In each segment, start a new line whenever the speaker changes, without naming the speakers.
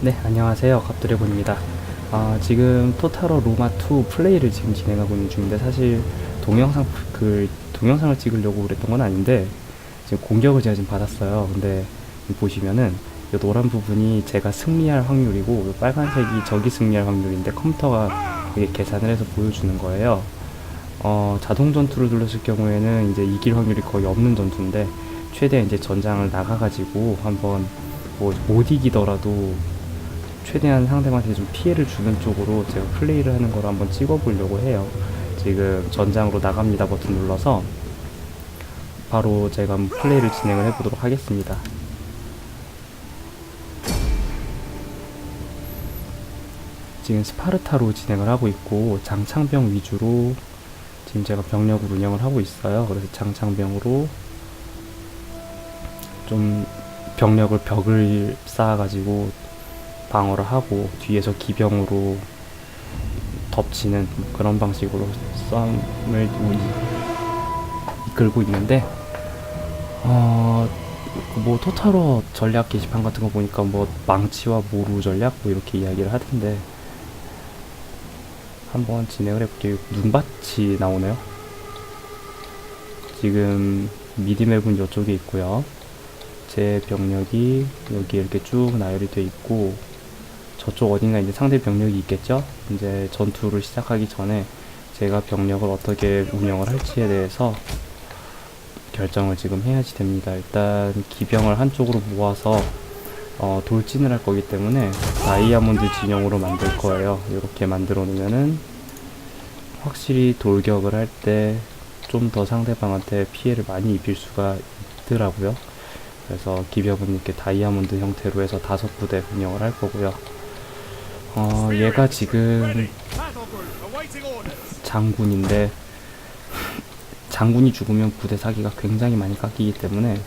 네, 안녕하세요. 갑드래곤입니다. 아, 지금 토타로 로마 2 플레이를 지금 진행하고 있는 중인데 사실 동영상 그 동영상을 찍으려고 그랬던 건 아닌데 지금 공격을 제가 지금 받았어요. 근데 보시면은 이 노란 부분이 제가 승리할 확률이고 이 빨간색이 적이 승리할 확률인데 컴퓨터가 이게 계산을 해서 보여주는 거예요. 어, 자동 전투를 눌렀을 경우에는 이제 이길 확률이 거의 없는 전투인데 최대 이제 전장을 나가가지고 한번 뭐 못 이기더라도 최대한 상대방한테 좀 피해를 주는 쪽으로 제가 플레이를 하는 걸 한번 찍어보려고 해요. 지금 전장으로 나갑니다 버튼 눌러서 바로 제가 한번 플레이를 진행을 해보도록 하겠습니다. 지금 스파르타로 진행을 하고 있고 장창병 위주로 지금 제가 병력을 운영을 하고 있어요. 그래서 장창병으로 좀 병력을 벽을 쌓아가지고 방어를 하고 뒤에서 기병으로 덮치는 그런 방식으로 싸움을 이- 이끌고 있는데 어, 뭐 토타로 전략 게시판 같은 거 보니까 뭐 망치와 모루 전략 뭐 이렇게 이야기를 하던데 한번 진행을 해볼게요. 눈밭이 나오네요. 지금 미디맵은 이쪽에 있고요. 제 병력이 여기 이렇게 쭉 나열이 돼 있고 저쪽 어딘가 이제 상대 병력이 있겠죠? 이제 전투를 시작하기 전에 제가 병력을 어떻게 운영을 할지에 대해서 결정을 지금 해야지 됩니다. 일단 기병을 한쪽으로 모아서 어, 돌진을 할 거기 때문에 다이아몬드 진영으로 만들 거예요. 이렇게 만들어 놓으면은 확실히 돌격을 할 때 좀 더 상대방한테 피해를 많이 입힐 수가 있더라고요. 그래서 기병은 이렇게 다이아몬드 형태로 해서 다섯 부대 운영을 할 거고요. 어, 얘가 지금 장군인데 장군이 죽으면 부대 사기가 굉장히 많이 깎이기 때문에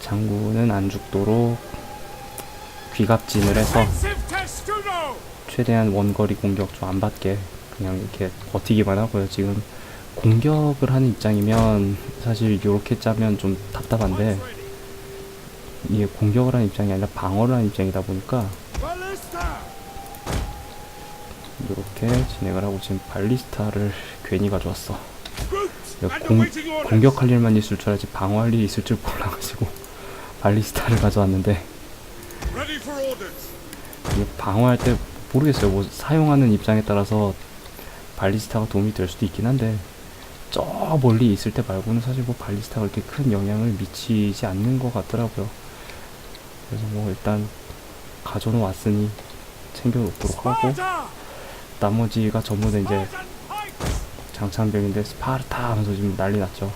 장군은 안 죽도록 귀갑진을 해서 최대한 원거리 공격 좀 안 받게 그냥 이렇게 버티기만 하고요. 지금 공격을 하는 입장이면 사실 이렇게 짜면 좀 답답한데 이게 공격을 하는 입장이 아니라 방어를 하는 입장이다 보니까 이렇게 진행을 하고 지금 발리스타를 괜히 가져왔어. 공, 공격할 일만 있을 줄 알지 방어할 일이 있을 줄 몰라가지고 발리스타를 가져왔는데 방어할 때 모르겠어요. 뭐 사용하는 입장에 따라서 발리스타가 도움이 될 수도 있긴 한데 저 멀리 있을 때 말고는 사실 뭐 발리스타가 그렇게 큰 영향을 미치지 않는 것 같더라고요. 그래서 뭐 일단 가져는 왔으니 챙겨놓도록 하고 나머지가 전부 다 이제 장창병인데 스파르타 하면서 지금 난리 났죠.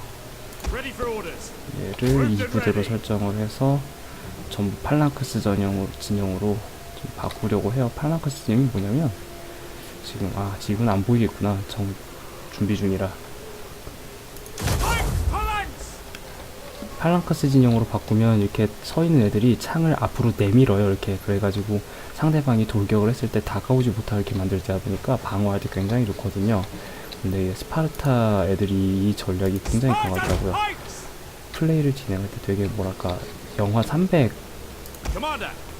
얘를 이 부대로 설정을 해서 전부 팔랑크스 전형으로 진영으로 좀 바꾸려고 해요. 팔랑크스 진영이 뭐냐면 지금 아 지금 안 보이겠구나. 정 준비 중이라 팔랑크스 진영으로 바꾸면 이렇게 서 있는 애들이 창을 앞으로 내밀어요. 이렇게 그래가지고 상대방이 돌격을 했을 때 다가오지 못하게 만들다 보니까 방어할 때 굉장히 좋거든요. 근데 이 스파르타 애들이 이 전략이 굉장히 강하더라고요. 플레이를 진행할 때 되게 뭐랄까 영화 300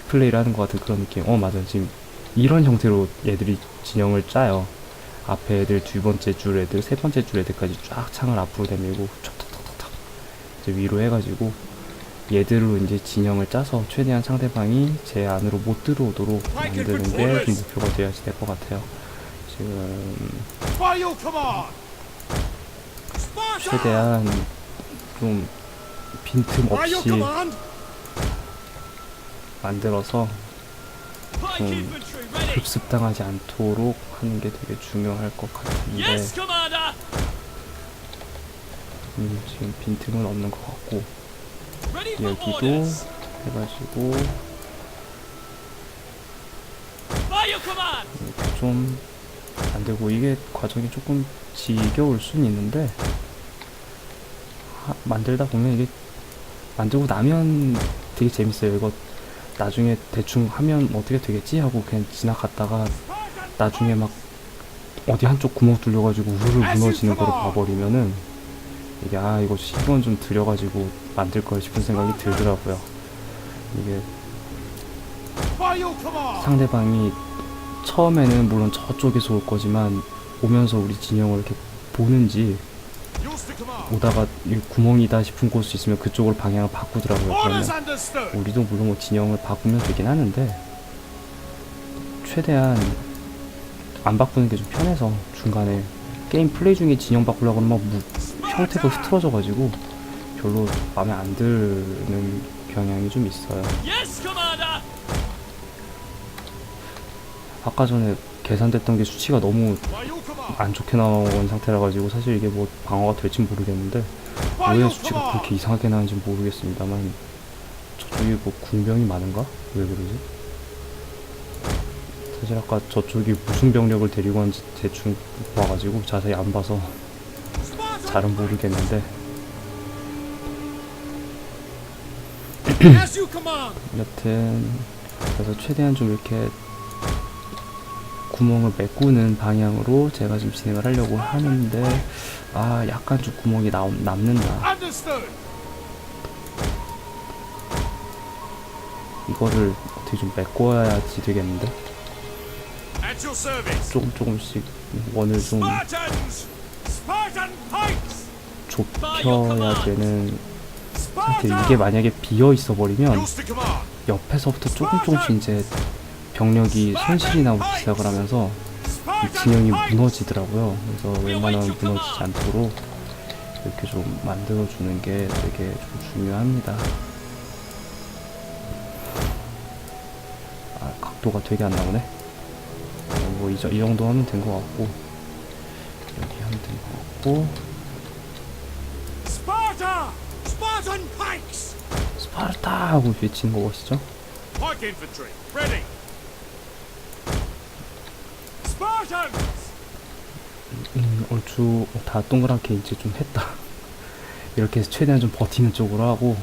플레이를 하는 것 같은 그런 느낌. 어 맞아 지금 이런 형태로 애들이 진영을 짜요. 앞에 애들 두 번째 줄 애들, 세 번째 줄 애들까지 쫙 창을 앞으로 내밀고 이제 위로 해가지고 얘들로 이제 진영을 짜서 최대한 상대방이 제 안으로 못 들어오도록 만드는 게좀 목표가 되어야지 될 것 같아요. 지금 최대한 좀 빈틈 없이 만들어서 좀 급습당하지 않도록 하는 게 되게 중요할 것 같은데 음, 지금 빈틈은 없는 것 같고 여기도 해가지고 좀 안되고 이게 과정이 조금 지겨울 순 있는데 하, 만들다 보면 이게 만들고 나면 되게 재밌어요. 이거 나중에 대충 하면 어떻게 되겠지? 하고 그냥 지나갔다가 나중에 막 어디 한쪽 구멍 뚫려가지고 우르르 무너지는 거를 봐버리면은 이게 아 이거 시간 좀 들여가지고 만들 걸 싶은 생각이 들더라고요 이게. 상대방이 처음에는 물론 저쪽에서 올 거지만 오면서 우리 진영을 이렇게 보는지. 오다가 이 구멍이다 싶은 곳이 있으면 그쪽으로 방향을 바꾸더라고요. 그러면. 우리도 물론 뭐 진영을 바꾸면 되긴 하는데 최대한 안 바꾸는 게 좀 편해서 중간에 게임 플레이 중에 진영 바꾸려고 하면 막 무- 형태가 흐트러져가지고 별로 마음에 안 드는 경향이 좀 있어요. 아까 전에 계산됐던 게 수치가 너무. 안 좋게 나온 상태라 가지고 사실 이게 뭐 방어가 될지 모르겠는데 왜 수치가. 그렇게 이상하게 나는지 모르겠습니다만 저쪽이 뭐 궁병이 많은가? 왜 그러지? 사실 아까 저쪽이 무슨 병력을 데리고 왔는지 대충 봐가지고 자세히 안 봐서. 잘은 모르겠는데. 여튼 그래서 최대한 좀 이렇게 구멍을 메꾸는 방향으로 제가 지금 진행을 하려고 하는데 아 약간 좀 구멍이 남, 남는다. 이거를 어떻게 좀 메꿔야지 되겠는데. 조금 조금씩 원을 좀. 좁혀야 되는 상태. 이게 만약에 비어 있어 버리면. 옆에서부터 조금 조금씩 이제 병력이 손실이 나고 시작을 하면서 이 진영이. 무너지더라고요. 그래서 웬만하면 무너지지 않도록 이렇게 좀 만들어 주는 게 되게 좀 중요합니다. 아 각도가 되게 안 나오네. 어, 뭐이 이 정도 하면 된 것 같고 것 같고
Sparta. Spartan pikes.
스파르타 하고 외치는 거 멋있죠?
Pike infantry. Ready. Spartans.
음, 얼추 다 동그랗게 이제 좀 했다. 이렇게 해서 최대한 좀 버티는 쪽으로 하고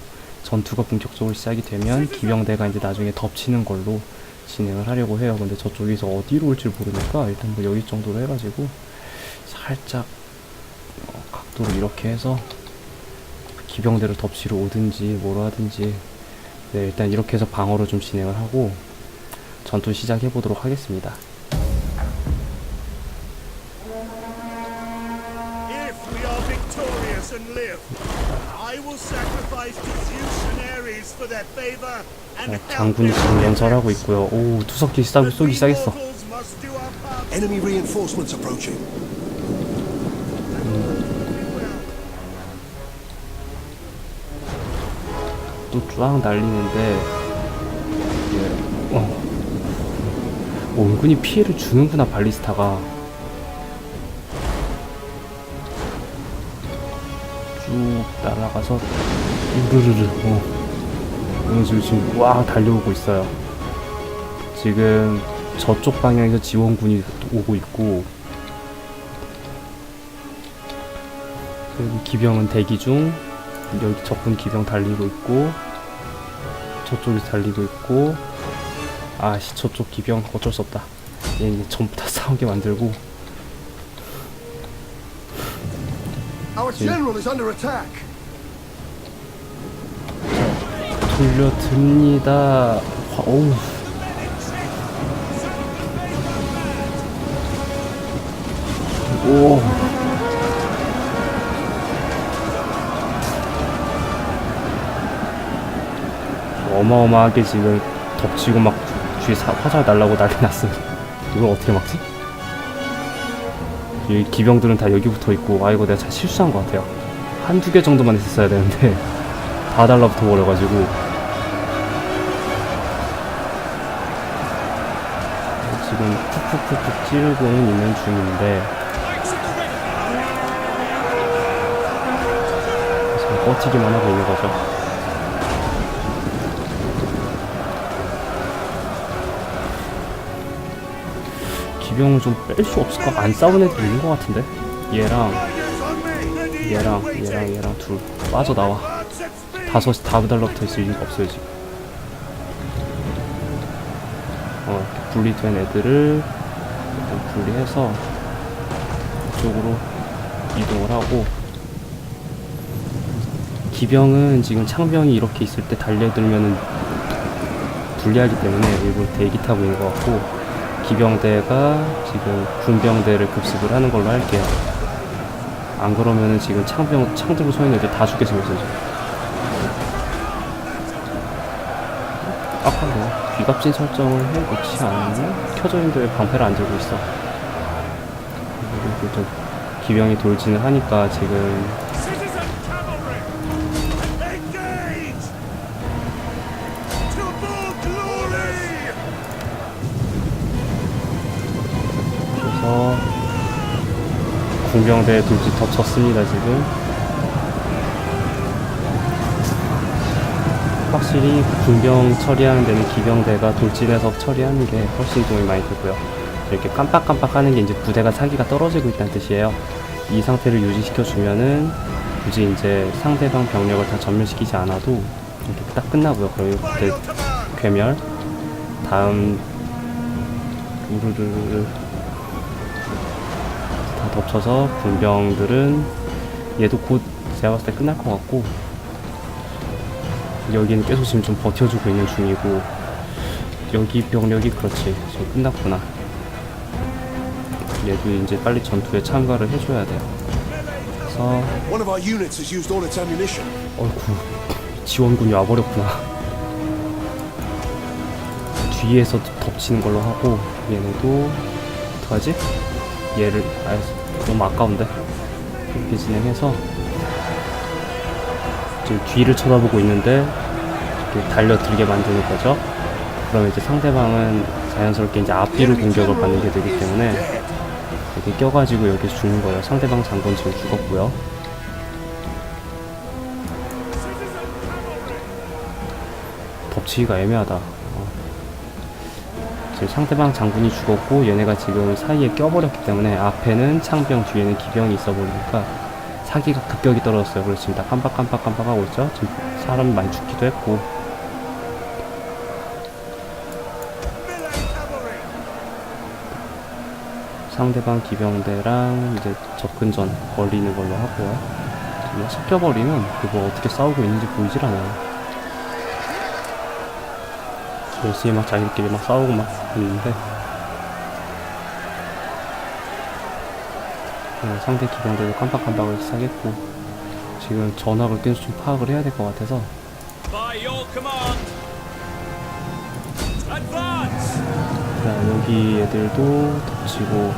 전투가 본격적으로 시작이 되면 기병대가 이제 나중에 덮치는 걸로 진행을 하려고 해요. 근데 저쪽에서 어디로 올지 모르니까 일단 뭐 여기 정도로 해가지고 살짝 어, 각도를 이렇게 해서 기병대를 덮치러 오든지 뭐로 하든지 네, 일단 이렇게 해서 방어로 좀 진행을 하고 전투 시작해 보도록 하겠습니다. 어,
help
장군이 지금 연설하고. 있고요. 오, 투석기 쏘기 시작했어. 또 쫙 날리는데 이게 어. 어, 은근히 피해를 주는구나 발리스타가. 쭉 날아가서 우르르르 어. 이런 식으로 지금. 와 달려오고 있어요. 지금 저쪽 방향에서 지원군이 오고 있고 여기 기병은 대기 중 여기 적군 기병 달리고 있고 저쪽에서 달리고 있고 아씨 저쪽 기병 어쩔 수 없다. 얘 전부 다 싸우게 만들고.
Attack.
돌려듭니다. 화, 어우. 오 어마어마하게 지금 덮치고 막 뒤에 사- 화살 날라고 난리 났어요. 이걸 어떻게 막지? 이 기병들은 다 여기 붙어 있고 아 이거 내가 잘 실수한 것 같아요. 한두 개 정도만 했었어야 되는데 다 달라붙어 버려가지고. 지금 푹푹푹푹 찌르고는 있는 중인데. 버티기만 하고 있는 거죠 기병을 좀 뺄 수 없을까? 안 싸우는 애들 있는 것 같은데 얘랑 얘랑. 얘랑 얘랑 둘 빠져나와. 다섯이 다 달라붙어 있을 이유가 없어요 지금 어 이렇게 분리된 애들을 일단 분리해서 이쪽으로 이동을 하고 기병은 지금 창병이 이렇게 있을 때 달려들면은 불리하기 때문에 일부러 대기 타고 있는 것 같고 기병대가 지금 군병대를 급습을 하는 걸로 할게요. 안 그러면은 지금 창병 창 들고 서 있는 애들 다 죽게 생겼어요. 아까 뭐 귀갑진 설정을 해놓지 않았나? 켜져 있는데 왜 방패를 안 들고 있어? 그리고 좀 기병이 돌진을 하니까 지금 공병대 돌진 덮쳤습니다 지금. 확실히 군병 처리하는 데는 기병대가 돌진해서 처리하는 게 훨씬 도움이 많이 되고요. 이렇게 깜빡깜빡 하는 게 이제 부대가 사기가 떨어지고 있다는 뜻이에요. 이 상태를 유지시켜 주면은 굳이 이제 상대방 병력을 다 전멸시키지 않아도 이렇게 딱 끝나고요.
your command!
괴멸. 다음 우르르르. 다 덮쳐서 군병들은 얘도 곧 제가 봤을 때 끝날 것 같고 여기는 계속 지금 좀 버텨주고 있는 중이고 여기 병력이 그렇지 지금 끝났구나 얘도 이제 빨리 전투에 참가를 해줘야 돼요 그래서. 어이구 지원군이 와버렸구나 뒤에서 덮치는 걸로 하고 얘네도 어떡하지? 얘를 아 너무 아까운데? 이렇게 진행해서 지금 뒤를 쳐다보고 있는데 이렇게 달려들게 만드는 거죠. 그러면 이제 상대방은 자연스럽게 이제 앞뒤로 공격을 받는 게 되기 때문에 이렇게 껴가지고 여기서 죽는 거예요. 상대방 장군 지금 죽었고요. 덮치기가 애매하다. 어. 지금 상대방 장군이 죽었고 얘네가 지금 사이에 껴버렸기 때문에 앞에는 창병 뒤에는 기병이 있어 보니까 사기가 급격히 떨어졌어요. 그래서 지금 다 깜빡깜빡 깜빡 하고 있죠. 지금 사람이 많이 죽기도 했고! 상대방 기병대랑 이제 접근전 벌리는 걸로 하고요. 섞여버리면 그거 어떻게 싸우고 있는지 보이질 않아요. 열심히 막 자기들끼리 막 싸우고 막 있는데. 어, 상대 기병대도 깜빡깜빡을 시작했고 지금 전학을 계속 좀 파악을 해야 될 것 같아서! 자, 여기 애들도 덮치고.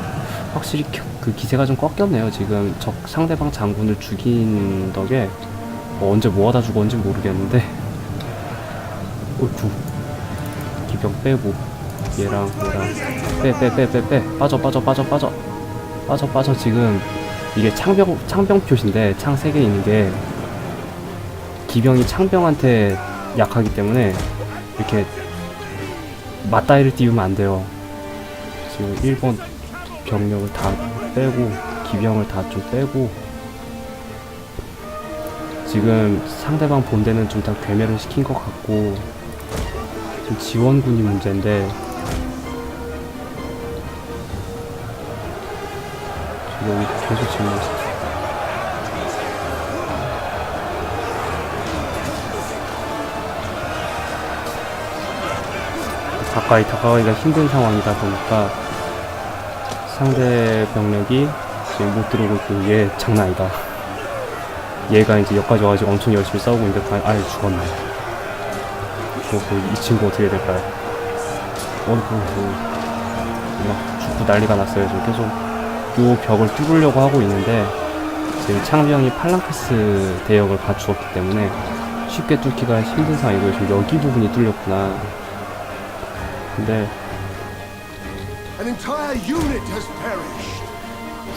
확실히 겨- 그 기세가 좀 꺾였네요. 지금. 적 상대방 장군을 죽인 덕에 뭐 언제 뭐하다 죽었는지 모르겠는데. 어이구 기병 빼고 얘랑 얘랑 빼 빼 빼 빼 빼. 빠져 빠져 빠져 빠져. 빠져 빠져. 지금 이게 창병 창병 표시인데 창 세 개 있는 게 기병이 창병한테 약하기 때문에 이렇게 맞다이를 띄우면 안 돼요. 지금 1번 병력을 다 빼고 기병을 다 좀 빼고. 지금 상대방 본대는 좀 다 괴멸을 시킨 것 같고 지금 지원군이 문제인데 지금 여기 계속 지금 가까이 다가가기가 힘든 상황이다 보니까 상대 병력이 지금 못 들어오고 있고 얘 장난 아니다. 얘가 이제 여기까지 와가지고 엄청 열심히 싸우고 있는데 과- 아예 죽었네. 죽었고 이 친구 어떻게 될까요? 어이구 막 죽고 난리가 났어요. 지금 계속 요 벽을 뚫으려고 하고 있는데 지금 창병이 팔랑크스 대역을 갖추었기 때문에 쉽게 뚫기가 힘든 상황이고요. 지금 여기 부분이 뚫렸구나. 근데.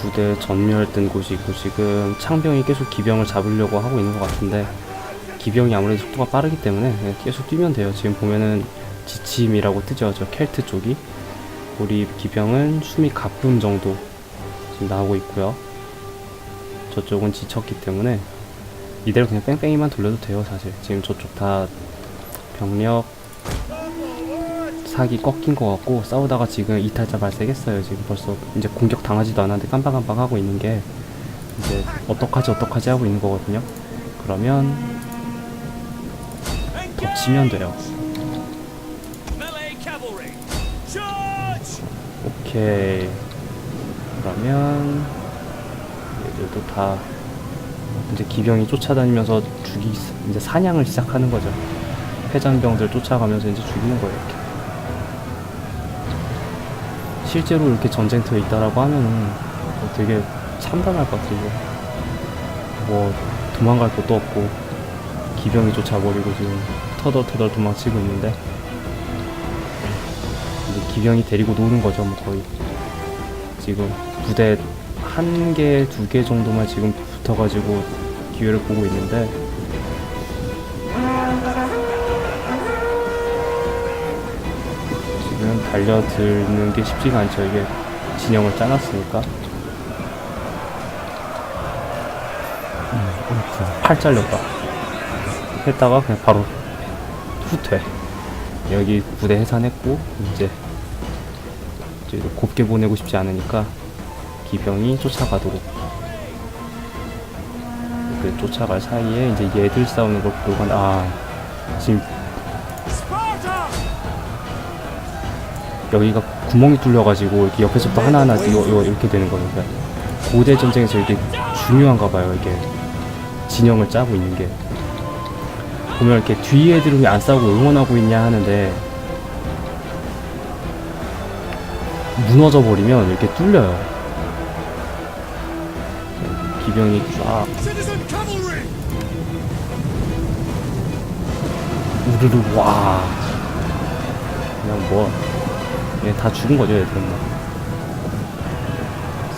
부대 전멸된 곳이 있고 지금 창병이 계속 기병을 잡으려고 하고 있는 것 같은데 기병이 아무래도 속도가 빠르기 때문에 계속 뛰면 돼요. 지금 보면은 지침이라고 뜨죠. 저 켈트 쪽이 우리 기병은 숨이 가쁨 정도 지금 나오고 있고요. 저쪽은 지쳤기 때문에 이대로 그냥 뺑뺑이만 돌려도 돼요. 사실 지금 저쪽 다 병력 사기 꺾인 것 같고 싸우다가 지금 이탈자 발생했어요. 지금 벌써 이제 공격 당하지도 않았는데 깜빡깜빡 하고 있는 게 이제 어떡하지 어떡하지 하고 있는 거거든요. 그러면 덮치면 돼요.
cavalry. Charge!
오케이. 그러면 얘들도 다 이제 기병이 쫓아다니면서 죽이 이제 사냥을 시작하는 거죠. 패잔병들 쫓아가면서 이제 죽이는 거예요. 이렇게. 실제로 이렇게 전쟁터에 있다라고 하면은 뭐 되게 참담할 것 같아요. 뭐 도망갈 곳도 없고 기병이 쫓아버리고 지금 터덜터덜 도망치고 있는데 이제 기병이 데리고 노는 거죠, 뭐 거의. 지금 부대 한 개, 두 개 정도만 지금 붙어가지고 기회를 보고 있는데 지금 달려드는 게 쉽지가 않죠. 이게 진영을 짜놨으니까. 음, 팔 잘렸다. 했다가 그냥 바로 후퇴. 여기 부대 해산했고 이제 이제 곱게 보내고 싶지 않으니까 기병이 쫓아가도록 그 쫓아갈 사이에 이제 얘들 싸우는 걸 보고 아 지금! 여기가 구멍이 뚫려가지고 이렇게 옆에서부터 하나하나 이거 이렇게 되는 거예요. 그러니까 고대 전쟁에서 이게 중요한가 봐요. 이게 진영을 짜고 있는 게 보면 이렇게 뒤에 애들은 왜안 싸우고 응원하고 있냐 하는데 무너져 버리면 이렇게 뚫려요. 기병이 쫙! 우르르 와 그냥 뭐 얘 다 죽은 거죠 얘들은 뭐.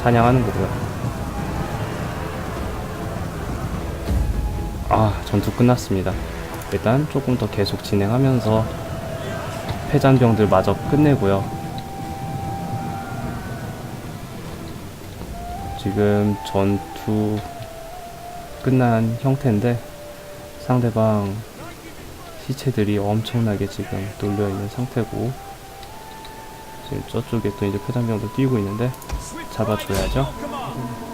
사냥하는 거고요 아 전투 끝났습니다 일단 조금 더 계속 진행하면서 패잔병들 마저 끝내고요 지금 전투 끝난 형태인데 상대방 시체들이 엄청나게 지금 놀려 있는 상태고 지금 저쪽에 또 이제 표단병도 뛰고 있는데 잡아줘야죠.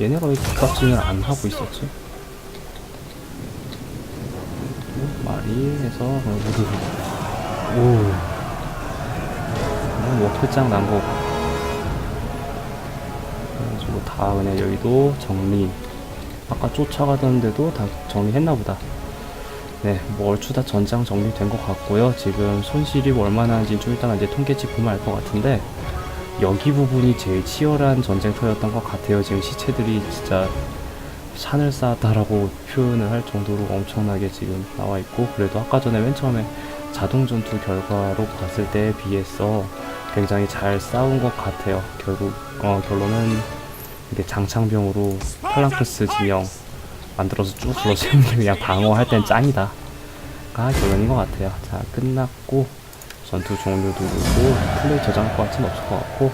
얘네가 왜 뒷값진을 안 하고 있었지? 말이 해서 우르르 오. 이건 뭐 끝장 난거 그래가지고 다 그냥 여기도 정리. 아까 쫓아가던데도 다 정리했나 보다. 네, 뭐 얼추 다 전장 정리된 것 같고요. 지금 손실이 얼마나 하는지 좀 이따가 이제 통계치 보면 알 것 같은데 여기 부분이 제일 치열한 전쟁터였던 것 같아요. 지금 시체들이 진짜 산을 쌓았다라고 표현을 할 정도로 엄청나게 지금 나와 있고 그래도 아까 전에 맨 처음에 자동 전투 결과로 봤을 때에 비해서 굉장히 잘 싸운 것 같아요. 결국 어, 결론은 이게 장창병으로 팔랑크스 진영 만들어서 쭉게 그냥 방어할 땐 짱이다. 가 결론인 것 같아요. 자 끝났고 전투 종료도 누르고 플레이 것 같지는 없을 것 같고.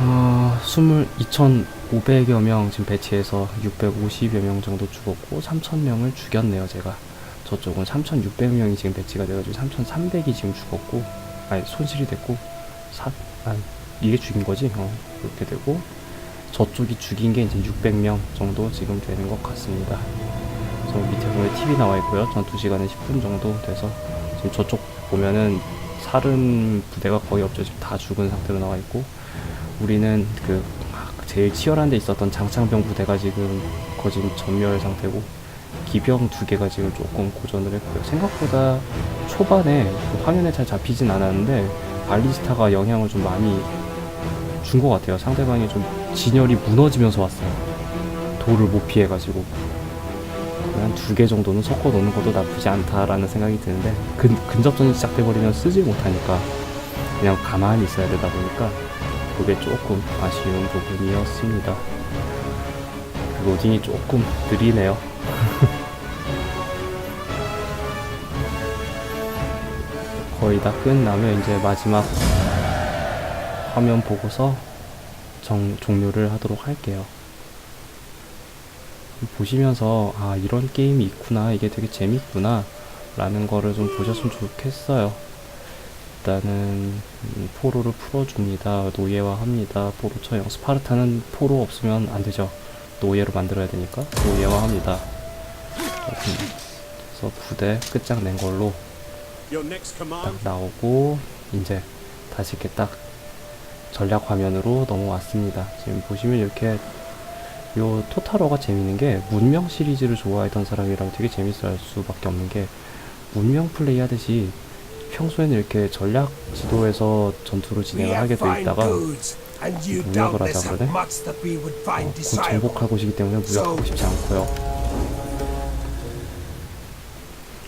어, 22,500여 명 지금 배치해서 650여 명 정도 죽었고 3,000명을 죽였네요 제가. 저쪽은 3,600명이 지금 배치가 돼가지고 3,300이 지금 죽었고 아니 손실이 됐고 사, 아, 이게 죽인 거지? 어, 그렇게 되고. 저쪽이 죽인 게 이제 600명 정도 지금 되는 것 같습니다. 저 밑에 보면 TV 나와 있고요. 전투 시간은 10분 정도 돼서 지금 저쪽 보면은 살은 부대가 거의 없죠. 지금 다 죽은 상태로 나와 있고 우리는 그 제일 치열한 데 있었던 장창병 부대가 지금 지금 전멸 상태고 기병 두 개가 지금 조금 고전을 했고요. 생각보다 초반에 그 화면에 잘 잡히진 않았는데 발리스타가 영향을 좀 많이 준 것 같아요. 상대방이 좀 진열이 무너지면서 왔어요. 돌을 못 피해가지고. 한 두 개 정도는 섞어 놓는 것도 나쁘지 않다라는 생각이 드는데, 근, 근접전이 시작돼버리면 쓰지 못하니까, 그냥 가만히 있어야 되다 보니까, 그게 조금 아쉬운 부분이었습니다. 로딩이 조금 느리네요. 거의 다 끝나면 이제 마지막 화면 보고서 정, 종료를 하도록 할게요. 보시면서 아 이런 게임이 있구나 이게 되게 재밌구나 라는 거를 좀 보셨으면 좋겠어요. 일단은 음, 포로를 풀어줍니다. 노예화합니다. 포로 처형. 스파르타는 포로 없으면 안 되죠. 노예로 만들어야 되니까 노예화합니다. 음, 그래서 부대 끝장낸 걸로 딱. 나오고 이제 다시 이렇게 딱 전략 화면으로 넘어왔습니다. 지금 보시면 이렇게 요 토타로가 재밌는 게 문명 시리즈를 좋아했던 사람이라면 되게 재밌어 할 수밖에 없는 게 문명 플레이 하듯이 평소에는 이렇게 전략 지도에서 전투를 진행을 하게 돼 있다가 무역을 하자 그러네? 어, 곧. 정복할 곳이기 때문에 무역하고 싶지 않고요.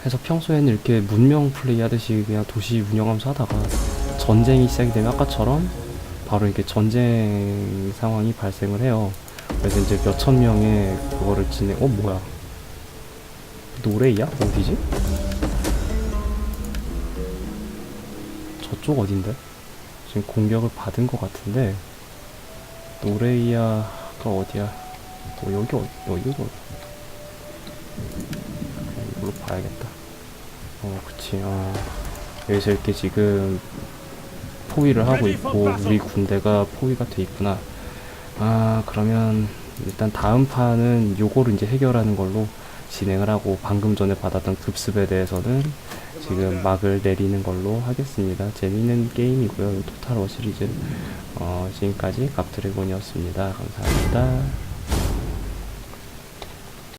해서 평소에는 이렇게 문명 플레이 하듯이 그냥 도시 운영하면서 하다가 전쟁이 시작이 되면 아까처럼 바로 이렇게 전쟁 상황이 발생을 해요. 그래서 이제 몇천 명의 그거를 진행, 어, 뭐야. 노레이야? 어디지? 저쪽 어딘데? 지금 공격을 받은 것 같은데, 노레이아가 어디야? 어, 여기 어, 여기도 이걸로 봐야겠다. 어, 그치. 어. 여기서 이렇게 지금 포위를 하고 있고 우리 군대가 포위가 돼 있구나. 아, 그러면 일단 다음 판은 요거를 이제 해결하는 걸로 진행을 하고 방금 전에 받았던 급습에 대해서는 지금 막을 내리는 걸로 하겠습니다. 재미있는 게임이고요. 이 토탈 워 시리즈. 어, 지금까지 갑드래곤이었습니다. 감사합니다.